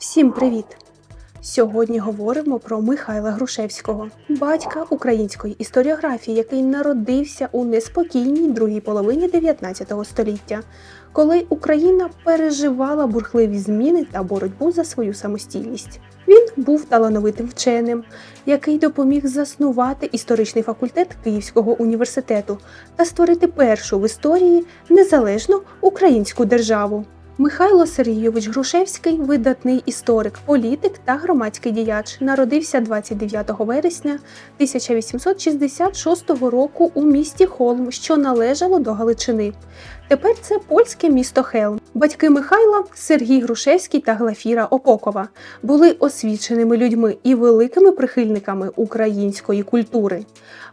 Всім привіт! Сьогодні говоримо про Михайла Грушевського, батька української історіографії, який народився у неспокійній другій половині 19 століття, коли Україна переживала бурхливі зміни та боротьбу за свою самостійність. Він був талановитим вченим, який допоміг заснувати історичний факультет Київського університету та створити першу в історії незалежну українську державу. Михайло Сергійович Грушевський, видатний історик, політик та громадський діяч, народився 29 вересня 1866 року у місті Холм, що належало до Галичини. Тепер це польське місто Хелм. Батьки Михайла Сергій Грушевський та Глафіра Опокова були освіченими людьми і великими прихильниками української культури.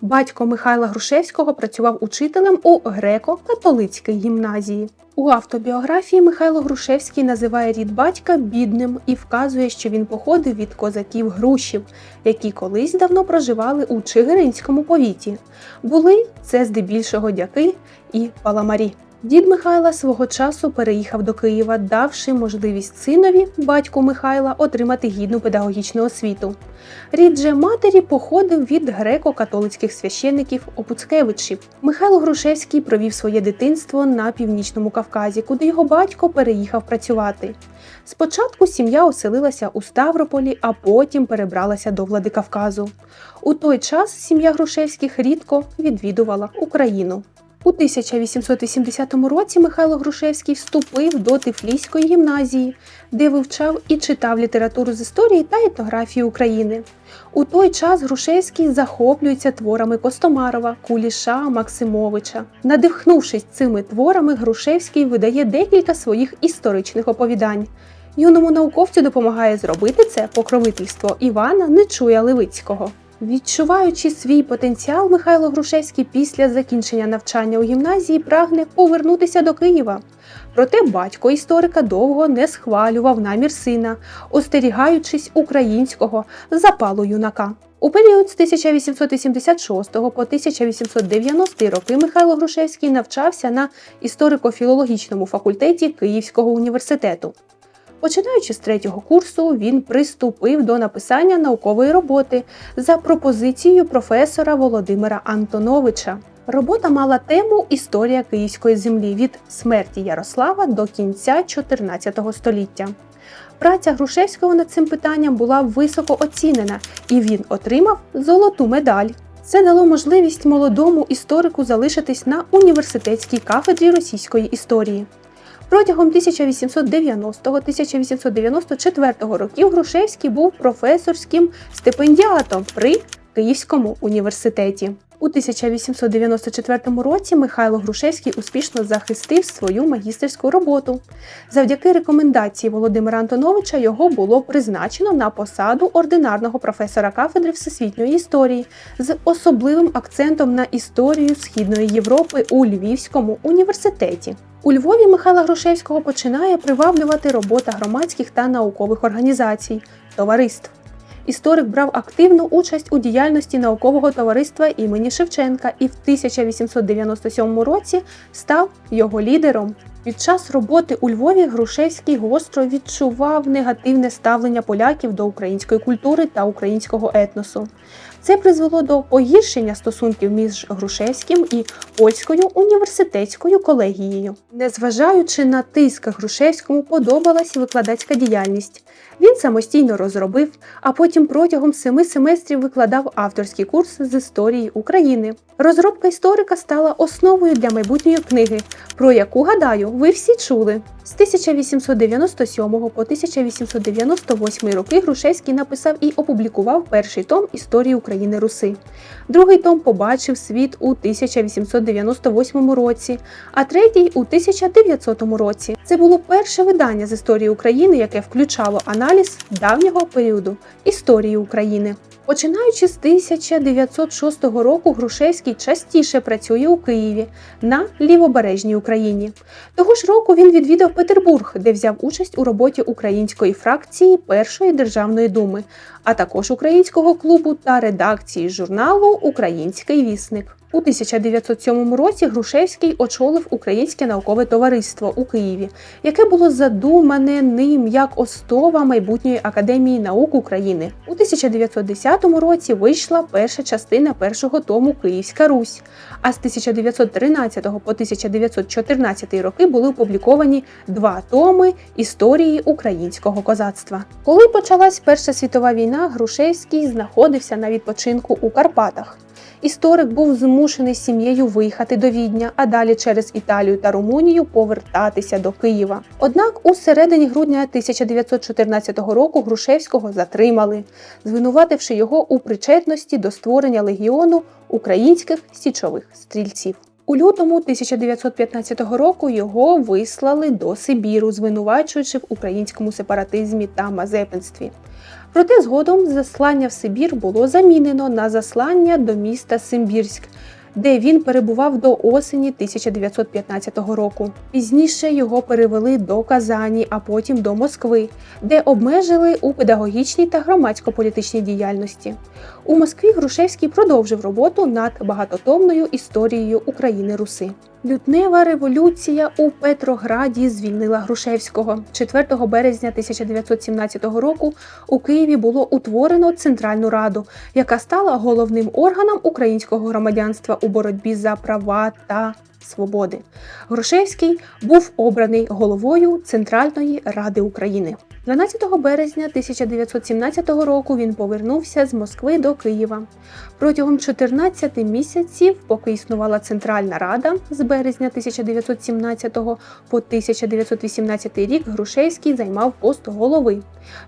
Батько Михайла Грушевського працював учителем у греко-католицькій гімназії. У автобіографії Михайло Грушевський називає рід батька бідним і вказує, що він походив від козаків грушів, які колись давно проживали у Чигиринському повіті. Були це здебільшого дяки і паламарі. Дід Михайла свого часу переїхав до Києва, давши можливість синові, батьку Михайла, отримати гідну педагогічну освіту. Рід же матері походив від греко-католицьких священників Опуцкевичів. Михайло Грушевський провів своє дитинство на північному Кавказі, куди його батько переїхав працювати. Спочатку сім'я оселилася у Ставрополі, а потім перебралася до Владикавказу. У той час сім'я Грушевських рідко відвідувала Україну. У 1880 році Михайло Грушевський вступив до Тифліської гімназії, де вивчав і читав літературу з історії та етнографії України. У той час Грушевський захоплюється творами Костомарова, Куліша, Максимовича. Надихнувшись цими творами, Грушевський видає декілька своїх історичних оповідань. Юному науковцю допомагає зробити це покровительство Івана Нечуя Левицького. Відчуваючи свій потенціал, Михайло Грушевський після закінчення навчання у гімназії прагне повернутися до Києва. Проте батько історика довго не схвалював намір сина, остерігаючись українського запалу юнака. У період з 1886 по 1890 роки Михайло Грушевський навчався на історико-філологічному факультеті Київського університету. Починаючи з третього курсу, він приступив до написання наукової роботи за пропозицією професора Володимира Антоновича. Робота мала тему Історія київської землі від смерті Ярослава до кінця 14 століття. Праця Грушевського над цим питанням була високо оцінена, і він отримав золоту медаль. Це дало можливість молодому історику залишитись на університетській кафедрі російської історії. Протягом 1890-1894 років Грушевський був професорським стипендіатом при Київському університеті. У 1894 році Михайло Грушевський успішно захистив свою магістерську роботу. Завдяки рекомендації Володимира Антоновича його було призначено на посаду ординарного професора кафедри всесвітньої історії з особливим акцентом на історію Східної Європи у Львівському університеті. У Львові Михайла Грушевського починає приваблювати робота громадських та наукових організацій, товариств. Історик брав активну участь у діяльності наукового товариства імені Шевченка і в 1897 році став його лідером. Під час роботи у Львові Грушевський гостро відчував негативне ставлення поляків до української культури та українського етносу. Це призвело до погіршення стосунків між Грушевським і польською університетською колегією. Незважаючи на тиск Грушевському, подобалась викладацька діяльність. Він самостійно розробив, а потім протягом семи семестрів викладав авторський курс з історії України. Розробка історика стала основою для майбутньої книги, про яку, гадаю, ви всі чули. З 1897 по 1898 роки Грушевський написав і опублікував перший том історії України Руси. Другий том побачив світ у 1898 році, а третій у 1900 році. Це було перше видання з історії України, яке включало аналіз давнього періоду історії України. Починаючи з 1906 року, Грушевський частіше працює у Києві на лівобережній Україні. Того ж року він відвідав Петербург, де взяв участь у роботі української фракції Першої державної думи, а також українського клубу та редакції журналу Український вісник. У У 1907 році Грушевський очолив Українське наукове товариство у Києві, яке було задумане ним як основа майбутньої академії наук України. У 1910 році вийшла перша частина першого тому Київська Русь. А з 1913 по 1914 роки були опубліковані два томи історії українського козацтва. Коли почалась Перша світова війна, Грушевський знаходився на відпочинку у Карпатах. Історик був змушений сім'єю виїхати до Відня, а далі через Італію та Румунію повертатися до Києва. Однак у середині грудня 1914 року Грушевського затримали, звинувативши його у причетності до створення легіону українських січових стрільців. У лютому 1915 року його вислали до Сибіру, звинувачуючи в українському сепаратизмі та мазепинстві. Проте згодом заслання в Сибір було замінено на заслання до міста Симбірськ, де він перебував до осені 1915 року. Пізніше його перевели до Казані, а потім до Москви, де обмежили у педагогічній та громадсько-політичній діяльності. У Москві Грушевський продовжив роботу над багатотомною історією України Руси. Лютнева революція у Петрограді звільнила Грушевського. 4 березня 1917 року у Києві було утворено Центральну Раду, яка стала головним органом українського громадянства у боротьбі за права та свободи. Грушевський був обраний головою Центральної Ради України. 12 березня 1917 року він повернувся з Москви до Києва. Протягом 14 місяців, поки існувала Центральна Рада з березня 1917 по 1918 рік, Грушевський займав пост голови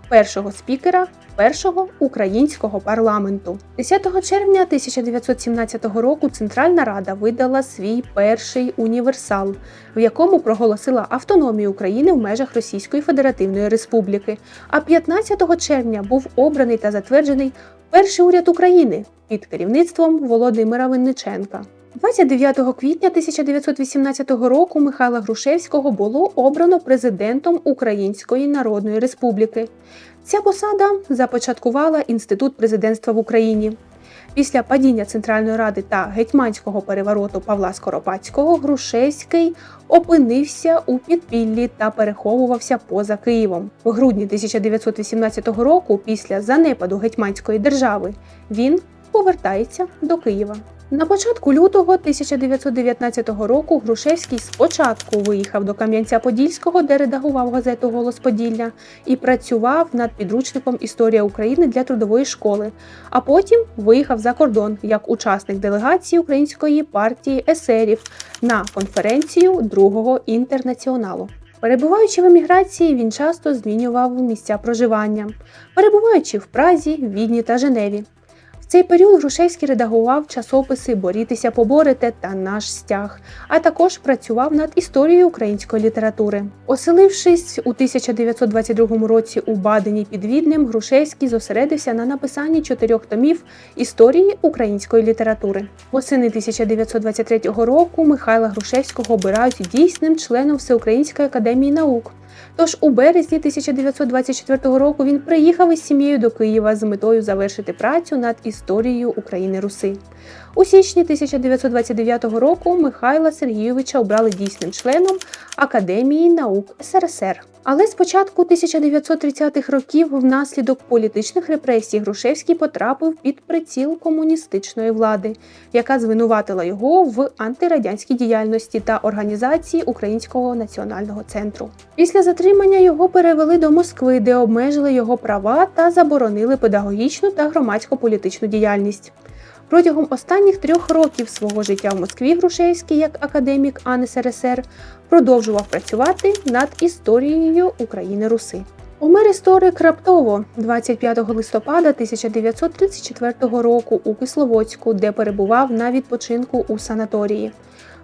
першого спікера першого українського парламенту. 10 червня 1917 року Центральна Рада видала свій перший універсал, в якому проголосила автономію України в межах Російської Федеративної Республіки. А 15 червня був обраний та затверджений перший уряд України під керівництвом Володимира Винниченка. 29 квітня 1918 року Михайла Грушевського було обрано президентом Української Народної Республіки. Ця посада започаткувала інститут президентства в Україні. Після падіння Центральної Ради та гетьманського перевороту Павла Скоропадського Грушевський опинився у підпіллі та переховувався поза Києвом. В грудні 1918 року, після занепаду гетьманської держави, він повертається до Києва. На початку лютого 1919 року Грушевський спочатку виїхав до Кам'янця-Подільського, де редагував газету Голос Поділля, і працював над підручником Історія України для трудової школи, а потім виїхав за кордон як учасник делегації Української партії есерів на конференцію Другого інтернаціоналу. Перебуваючи в еміграції, він часто змінював місця проживання, перебуваючи в Празі, Відні та Женеві. Цей період Грушевський редагував часописи Борітися, поборете та наш стяг, а також працював над історією української літератури. Оселившись у 1922 році у Бадені під Віднем, Грушевський зосередився на написанні чотирьох томів історії української літератури. Восени 1923 року Михайла Грушевського обирають дійсним членом Всеукраїнської академії наук. Тож у березні 1924 року він приїхав із сім'єю до Києва з метою завершити працю над історією України Руси. У січні 1929 року Михайла Сергійовича обрали дійсним членом Академії наук СРСР. Але з початку 1930-х років, внаслідок політичних репресій, Грушевський потрапив під приціл комуністичної влади, яка звинуватила його в антирадянській діяльності та організації Українського національного центру. Після затримання його перевели до Москви, де обмежили його права та заборонили педагогічну та громадсько-політичну діяльність. Протягом останніх трьох років свого життя в Москві Грушевський, як академік АНСРСР, продовжував працювати над історією України Руси. Умер історик раптово 25 листопада 1934 року у Кисловодську, де перебував на відпочинку у санаторії.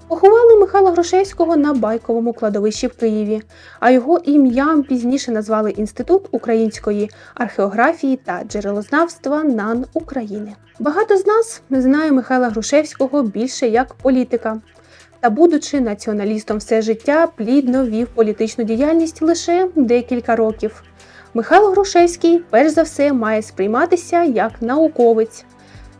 Поховали Михайла Грушевського на байковому кладовищі в Києві, а його ім'ям пізніше назвали Інститут української археографії та джерелознавства НАН України. Багато з нас знає Михайла Грушевського більше як політика. Та, будучи націоналістом все життя, плідно вів політичну діяльність лише декілька років. Михайло Грушевський, перш за все, має сприйматися як науковець.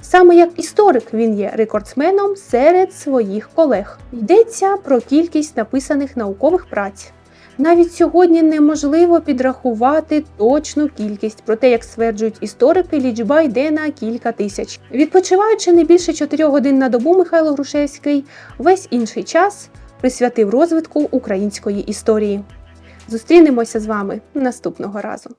Саме як історик він є рекордсменом серед своїх колег. Йдеться про кількість написаних наукових праць. Навіть сьогодні неможливо підрахувати точну кількість, проте, як стверджують історики, лічба йде на кілька тисяч. Відпочиваючи не більше 4 годин на добу, Михайло Грушевський весь інший час присвятив розвитку української історії. Зустрінемося з вами наступного разу.